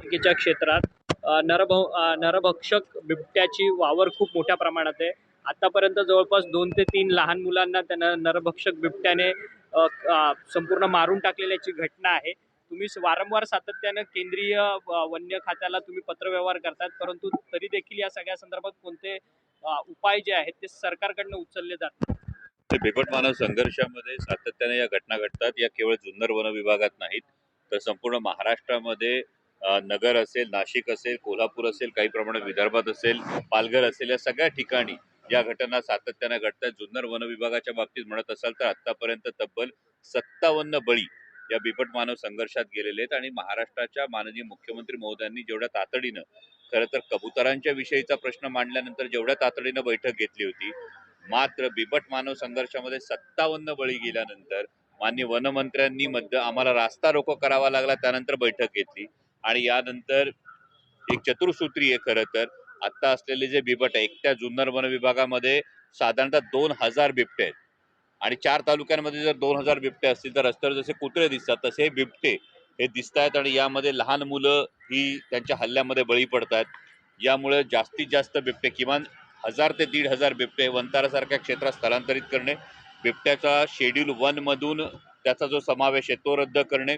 पालिकेच्या क्षेत्रात नरभ नरभक्षक बिबट्याची वावर खूप मोठ्या प्रमाणात आहे. आतापर्यंत जवळपास दोन ते तीन लहान मुलांना त्यांना नरभक्षक बिबट्याने संपूर्ण मारून टाकलेल्याची घटना आहे. तुम्ही वारंवार सातत्यानं केंद्रीय वन्य खात्याला तुम्ही पत्रव्यवहार करतात परंतु तरी देखील या सगळ्या संदर्भात कोणते उपाय जे आहेत ते सरकारकडनं उचलले जातात ते बिबट मानव संघर्षामध्ये सातत्याने या घटना घडतात. या केवळ जुन्नर वन विभागात नाहीत तर संपूर्ण महाराष्ट्रामध्ये नगर असेल नाशिक असेल कोल्हापूर असेल काही प्रमाणात विदर्भात असेल पालघर असेल या सगळ्या ठिकाणी या घटना सातत्यानं घडतात. जुन्नर वन विभागाच्या बाबतीत म्हणत असाल तर आतापर्यंत तब्बल सत्तावन्न बळी या बिबट मानव संघर्षात गेलेले आहेत आणि महाराष्ट्राच्या माननीय मुख्यमंत्री महोदयांनी जेवढ्या तातडीनं खरं तर कबुतरांच्या विषयीचा प्रश्न मांडल्यानंतर जेवढ्या तातडीनं बैठक घेतली होती मात्र बिबट मानव संघर्षामध्ये सत्तावन्न बळी गेल्यानंतर मान्य वनमंत्र्यांनी मध्य आम्हाला रास्ता रोको करावा लागला त्यानंतर बैठक घेतली. आणि यानंतर एक चतुर्सूत्री आहे खरं तर. आत्ता असलेले जे बिबट आहे एकट्या जुन्नर वन विभागामध्ये साधारणतः दोन हजार बिबटे आहेत. आणि चार तालुक्यांमध्ये जर दोन हजार बिबटे असतील तर रस्त्यावर जसे कुत्रे दिसतात तसे हे बिबटे हे दिसत आहेत आणि यामध्ये लहान मुलं ही त्यांच्या हल्ल्यामध्ये बळी पडतात यामुळे जास्तीत जास्त बिबटे किमान हजार ते दीड हजार बिबटे वंतारासारख्या क्षेत्रात स्थलांतरित करणे बिबट्याचा शेड्यूल वन मधून त्याचा जो समावेश आहे तो रद्द करणे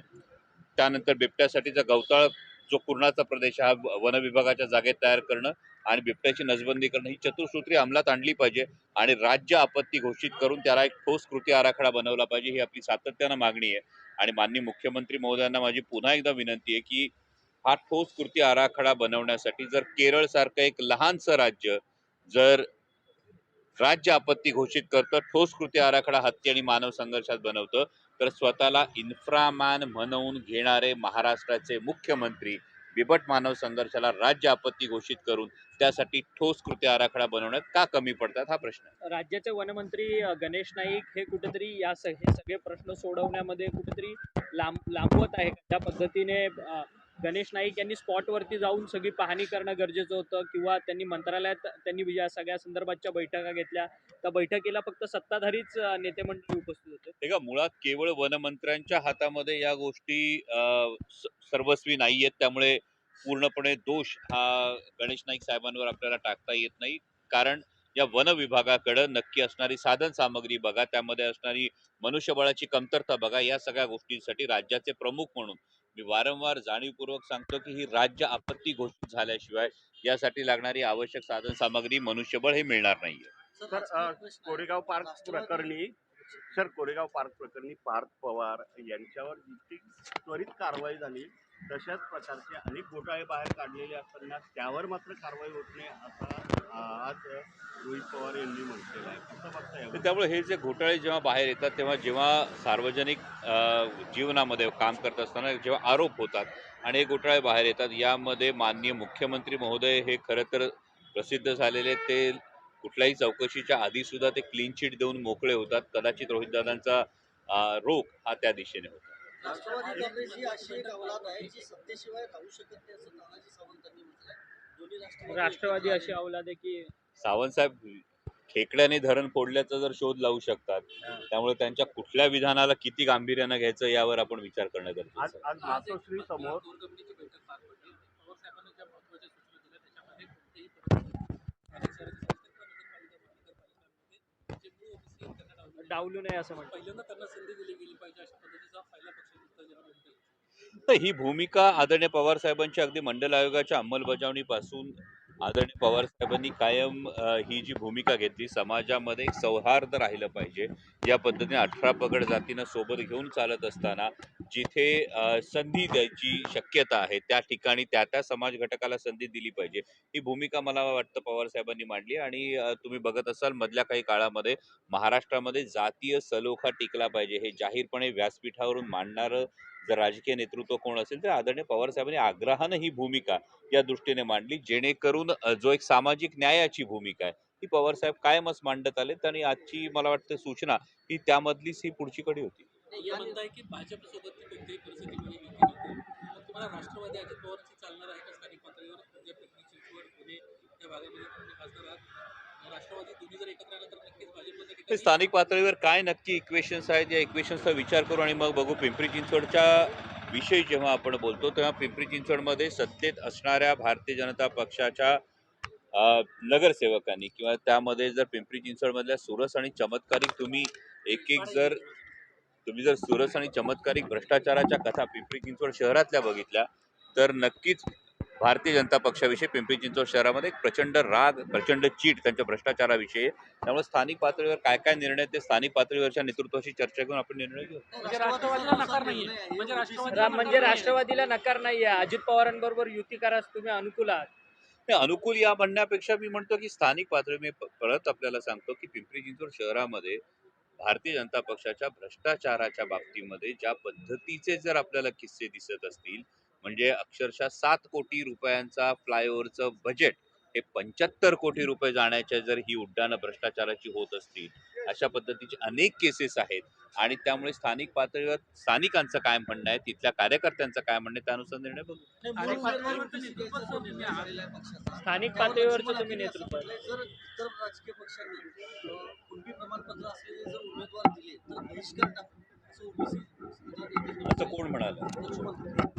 त्यानंतर बिबट्यासाठीचा गवताळ जो कुर्णाचा प्रदेश हा वन विभागाच्या जागेत तयार करणं आणि बिबट्याची नजबंदी करणं ही चतुसूत्री अंमलात आणली पाहिजे आणि राज्य आपत्ती घोषित करून त्याला एक ठोस कृती आराखडा बनवला पाहिजे ही आपली सातत्यानं मागणी आहे. आणि माननीय मुख्यमंत्री महोदयांना माझी पुन्हा एकदा विनंती आहे की हा ठोस कृती आराखडा बनवण्यासाठी जर केरळ सारखं एक लहानसं राज्य जर राज्य आपत्ती घोषित करतं ठोस कृती आराखडा हत्ती आणि मानव संघर्षात बनवतं. तर स्वतःला इन्फ्रामॅन म्हणवून घेणारे महाराष्ट्राचे मुख्यमंत्री बिबट मानव संघर्षाला राज्य आपत्ती घोषित करून त्यासाठी ठोस कृती आराखडा बनवण्यात का कमी पडतात हा प्रश्न राज्याचे वनमंत्री गणेश नाईक हे कुठेतरी या हे सगळे प्रश्न सोडवण्यामध्ये कुठेतरी लांब लांबवत आहे. ज्या पद्धतीने गणेश नाईक यांनी स्पॉटवरती जाऊन सगळी पाहणी करणं गरजेचं होतं. किंवा त्यांनी मंत्रालयात त्यांनी या सगळ्या संदर्भातच्या बैठका घेतल्या. त्या बैठकीला फक्त सत्ताधारीच नेते मंडळी उपस्थित होते. ते का मुळात केवळ वनमंत्र्यांच्या हातामध्ये या गोष्टी सर्वस्वी नाही आहेत त्यामुळे पूर्णपणे दोष हा गणेश नाईक साहेबांवर आपल्याला टाकता येत नाही. कारण या वन विभागाकडं नक्की असणारी साधन सामग्री बघा. त्यामध्ये असणारी मनुष्यबळाची कमतरता बघा. या सगळ्या गोष्टींसाठी राज्याचे प्रमुख म्हणून मी वारंवार जाणीवपूर्वक सांगतो की ही राज्य आपत्ती घोषित झाल्याशिवाय यासाठी लागणारी आवश्यक साधन सामग्री मनुष्यबळ हे मिळणार नाहीये. सर कोरेगाव पार्क प्रकरणी सर कोरेगाव पार्क प्रकरणी पार्थ पवार यांच्यावर जितकी त्वरित कारवाई झाली तशाच प्रकारचे अनेक घोटाळे बाहेर काढलेले असताना त्यावर मात्र कारवाई होत नाही असा आज रोहित पवार यांनी म्हटलेलं आहे. कसं बघता तर यावर? त्यामुळे हे जे घोटाळे जेव्हा बाहेर येतात तेव्हा जेव्हा सार्वजनिक जीवनामध्ये काम करत असताना जेव्हा आरोप होतात आणि हे घोटाळे बाहेर येतात यामध्ये माननीय मुख्यमंत्री महोदय हे खरं तर प्रसिद्ध झालेले ते कुठल्याही चौकशीच्या आधी सुद्धा ते क्लीन चिट देऊन मोकळे होतात. कदाचित रोहितदादांचा रोख हा त्या दिशेने होता. राष्ट्रवादी काँग्रेस ही अशी एक अवलाद आहे जी सत्तेशिवाय राहू शकत नाही असं तानाजी सावंतांनी राष्ट्रवादी अशी अवलाद आहे की सावंतसाहेब खेकड्याने धरण फोडल्याचा जर शोध लावू शकतात त्यामुळे त्यांच्या कुठल्या विधानाला किती गांभीर्यानं घ्यायचं यावर आपण विचार करणं आज गरजेचं. डावलू नये असं म्हणतात पहिल्यांदा त्यांना संधी दिली गेली पाहिजे अशा पद्धतीचा पहिला पक्ष नेता ज्याला म्हणता येईल. तर ही भूमिका आदरणीय पवार साहेबांची अगदी मंडल आयोगाच्या अंमलबजावणीपासून आदरणीय पवार साहेबांनी कायम ही जी भूमिका घेतली समाजामध्ये एक सौहार्द राहिलं पाहिजे. या पद्धतीने अठरा पगड जातीनं सोबत घेऊन चालत असताना जिथे संधी द्यायची शक्यता आहे त्या ठिकाणी त्या त्या समाज घटकाला संधी दिली पाहिजे. ही भूमिका मला वाटतं पवार साहेबांनी मांडली आणि तुम्ही बघत असाल मधल्या काही काळामध्ये महाराष्ट्रामध्ये जातीय सलोखा टिकला पाहिजे हे जाहीरपणे व्यासपीठावरून मांडणारं जर राजकीय नेतृत्व कोण असेल तर आदरणीय पवार साहेबांनी आग्रहानं ही भूमिका या दृष्टीने मांडली जेणेकरून जो एक सामाजिक न्यायाची भूमिका आहे ती पवार साहेब कायमच मांडत आलेत आणि आजची मला वाटतं सूचना ही त्यामधलीच ही पुढची कडी होती हे म्हणताय की भाजपसोबत ती कोणत्याही परिस्थितीमध्ये युती नको मग तुम्हाला राष्ट्रवादी अजित पवारांची चालणार आहे का स्थानिक पातळीवर जे पिंपरी चिंचवड पुणे या भागामध्ये तुम्ही खासदार आहात मग राष्ट्रवादी तुम्ही जर एकत्र आला तर नक्कीच भाजपमध्ये ते ठिकाणी स्थानिक पातळीवर काय नक्की इक्वेशन्स आहेत या इक्वेशन्सचा विचार करू आणि मग बघू पिंपरी चिंचवडच्या विषयी जेव्हा आपण बोलतो तेव्हा पिंपरी चिंचवडमध्ये सत्तेत असणाऱ्या भारतीय जनता पक्षाच्या नगरसेवकांनी किंवा त्यामध्ये जर पिंपरी चिंचवडमधल्या सुरस आणि चमत्कारिक तुम्ही एक एक जर तुम्ही जर सुरस आणि चमत्कारिक भ्रष्टाचाराच्या कथा पिंपरी चिंचवड शहरातल्या बघितल्या तर नक्कीच भारतीय जनता पक्षाविषयी पिंपरी चिंचवड शहरामध्ये एक प्रचंड राग प्रचंड चीट त्यांच्या भ्रष्टाचाराविषयी. त्यामुळे स्थानिक पातळीवर काय काय निर्णय ते स्थानिक पातळीवरच्या नेतृत्वाशी चर्चा करून आपण निर्णय घेऊ. म्हणजे राष्ट्रवादीला नकार नाहीये. म्हणजे म्हणजे अजित पवारांबरोबर युती करास तुम्ही अनुकूल आहात. नाही, अनुकूल या म्हणण्यापेक्षा मी म्हणतो की स्थानिक पातळी मी परत आपल्याला सांगतो की पिंपरी चिंचवड शहरामध्ये भारतीय जनता पक्षाच्या भ्रष्टाचाराच्या बाबतीमध्ये ज्या पद्धतीचे जर आपल्याला किस्से दिसत असतील म्हणजे अक्षरशः सात कोटी रुपयांचा फ्लायओव्हरचं बजेट हे पंच्याहत्तर कोटी रुपये जाण्याच्या जर ही उड्डाणं भ्रष्टाचाराची होत असतील अशा पद्धतीचे अनेक केसेस आहेत आणि त्यामुळे स्थानिक पातळीवर स्थानिकांचं काय म्हणणं आहे तिथल्या कार्यकर्त्यांचं काय म्हणणं आहे त्यानुसार निर्णय बघू. स्थानिक पातळीवरचं तुम्ही नेतृत्व आहे. जर इतर राजकीय पक्षांनी अ, कुणबी प्रमाणपत्र असलेले जर उमेदवार दिले तर बहिष्कार टाकू असं कोण म्हणालं?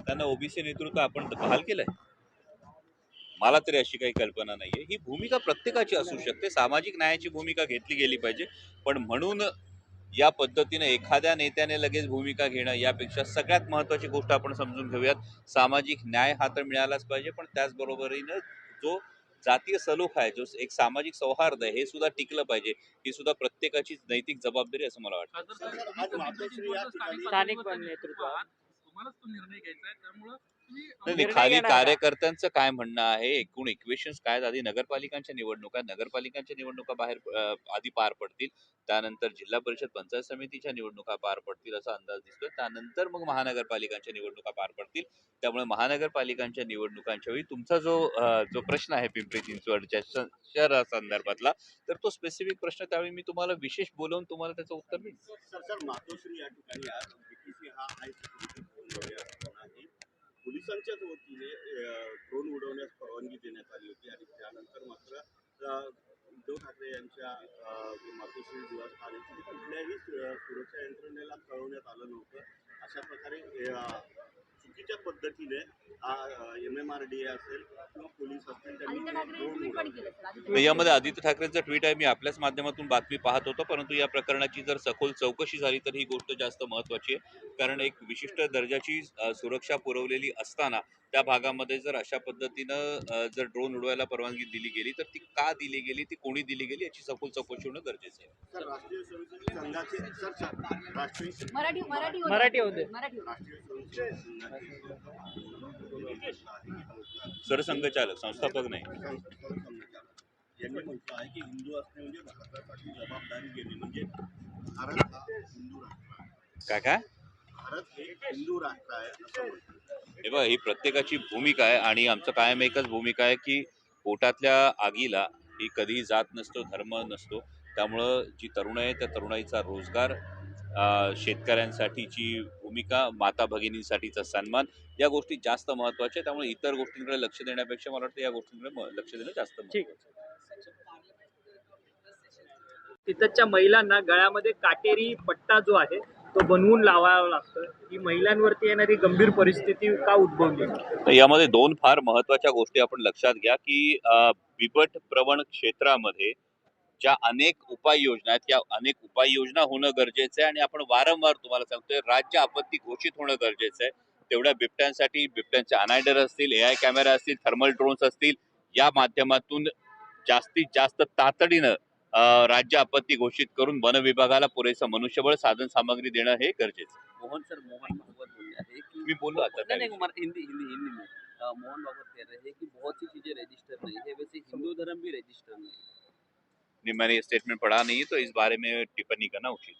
त्यांना ओबीसी नेतृत्व आपण बहाल केलंय. मला तरी अशी काही कल्पना नाहीये. ही भूमिका प्रत्येकाची असू शकते. सामाजिक न्यायाची भूमिका घेतली गेली पाहिजे. पण म्हणून या पद्धतीने एखाद्या नेत्याने लगेच भूमिका घेणं यापेक्षा सगळ्यात महत्वाची गोष्ट आपण समजून घेऊयात. सामाजिक न्याय हा तर मिळालाच पाहिजे. पण त्याचबरोबरीनं जो जातीय सलोखा आहे जो एक सामाजिक सौहार्द आहे हे सुद्धा टिकलं पाहिजे ही सुद्धा प्रत्येकाची नैतिक जबाबदारी असं मला वाटतं स्थानिक पातळीवरचं नेतृत्व. आहात. तुम्हालाच तो निर्णय घ्यायचा आहे त्यामुळं नाही, निर्णय खाली घेणार? कार्यकर्त्यांचं काय म्हणणं आहे? एकूण इक्वेशन्स काय आहेत? आधी नगरपालिकांच्या निवडणुका नगरपालिकांच्या निवडणुका बाहेर अं, आधी पार पडतील. त्यानंतर जिल्हा परिषद पंचायत समितीच्या निवडणुका पार पडतील असा अंदाज दिसतोय. त्यानंतर मग महानगरपालिकांच्या निवडणुका पार पडतील. त्यामुळे महानगरपालिकांच्या निवडणुकांच्या वेळी तुमचा जो अं, जो प्रश्न आहे पिंपरी चिंचवडच्या श- शहरासंदर्भातला तर तो स्पेसिफिक प्रश्न त्यावेळी मी तुम्हाला विशेष बोलवून तुम्हाला त्याचं उत्तर देईन. सर सर मातोश्री या ठिकाणी आज हा हाय सिक्युरिटी पोलिसांच्याच वतीने ड्रोन उडवण्यास परवानगी देण्यात आली होती आणि त्यानंतर मात्र उद्धव ठाकरे यांच्या मातोश्री निवासस्थानी कुठल्याही सुरक्षा यंत्रणेला कळवण्यात आलं नव्हतं. अशा प्रकारे चुकीच्या पद्धतीने एम एम आर डी असेल किंवा पोलीस असतील त्यांनी यामध्ये आदित्य ठाकरेंचं ट्विट आहे मी आपल्याच माध्यमातून बातमी पाहत होतो परंतु या प्रकरणाची जर सखोल चौकशी झाली तर ही गोष्ट जास्त महत्वाची आहे कारण एक विशिष्ट दर्जाची सुरक्षा पुरवलेली असताना त्या भागामध्ये जर अशा पद्धतीनं जर ड्रोन उडवायला परवानगी दिली गेली तर ती का दिली गेली ती कोणी दिली गेली याची सखोल चौकशी होणं गरजेचं आहे सर राष्ट्रीय मराठी मराठी होते. मराठी होते. सरसंघचालक संस्थापक नाही. यांनी म्हटलं आहे की हिंदू असणे म्हणजे भारतासाठी जबाबदारी घेणे म्हणजे भारत हा हिंदू राष्ट्र आहे काय काय? भारत हे हिंदू राष्ट्र आहे असं हे बघा ही प्रत्येकाची भूमिका आहे आणि आमचं कायम एकच भूमिका आहे की पोटातल्या आगीला ही कधीही जात नसतो धर्म नसतो. त्यामुळं जी तरुण आहे त्या तरुणाईचा रोजगार शेतकऱ्यांसाठीची भूमिका माता भगिनींसाठीचा सन्मान या गोष्टी जास्त महत्त्वाच्या आहेत. त्यामुळे इतर गोष्टींकडे लक्ष देण्यापेक्षा मला वाटतं या गोष्टींकडे लक्ष देणं जास्त. तिथच्या महिलांना गळ्यामध्ये काटेरी पट्टा जो आहे तो बनवून लावावा लागतो. ही महिलांवरती येणारी गंभीर परिस्थिती का उद्भवली? तर यामध्ये दोन फार महत्त्वाच्या गोष्टी आपण लक्षात घ्या की बिबट प्रवण क्षेत्रामध्ये ज्या अनेक उपाययोजना आहेत त्या अनेक उपाययोजना होणं गरजेचं आहे. आणि आपण वारंवार तुम्हाला सांगतोय राज्य आपत्ती घोषित होणं गरजेचं आहे. तेवढ्या बिबट्यांसाठी बिबट्यांचे अनायडर असतील ए आय कॅमेरा असतील थर्मल ड्रोन्स असतील या माध्यमातून जास्तीत जास्त तातडीनं राज्य आपत्ती घोषित करून वन विभागाला पुरेसं मनुष्यबळ साधन सामग्री देणं हे गरजेचं आहे. मोहन सर मोहन हैं कि मी बोललो आता नहीं हिंदी हिंदी हिंदी में मोहन भागवत कह रहे हैं कि बहुत सी चीजें रजिस्टर नहीं. है वैसे हिंदू धर्म भी रजिस्टर नहीं है नहीं, मैंने ये स्टेटमेंट पढ़ा नहीं है तो इस बारे में टिप्पणी करना उचित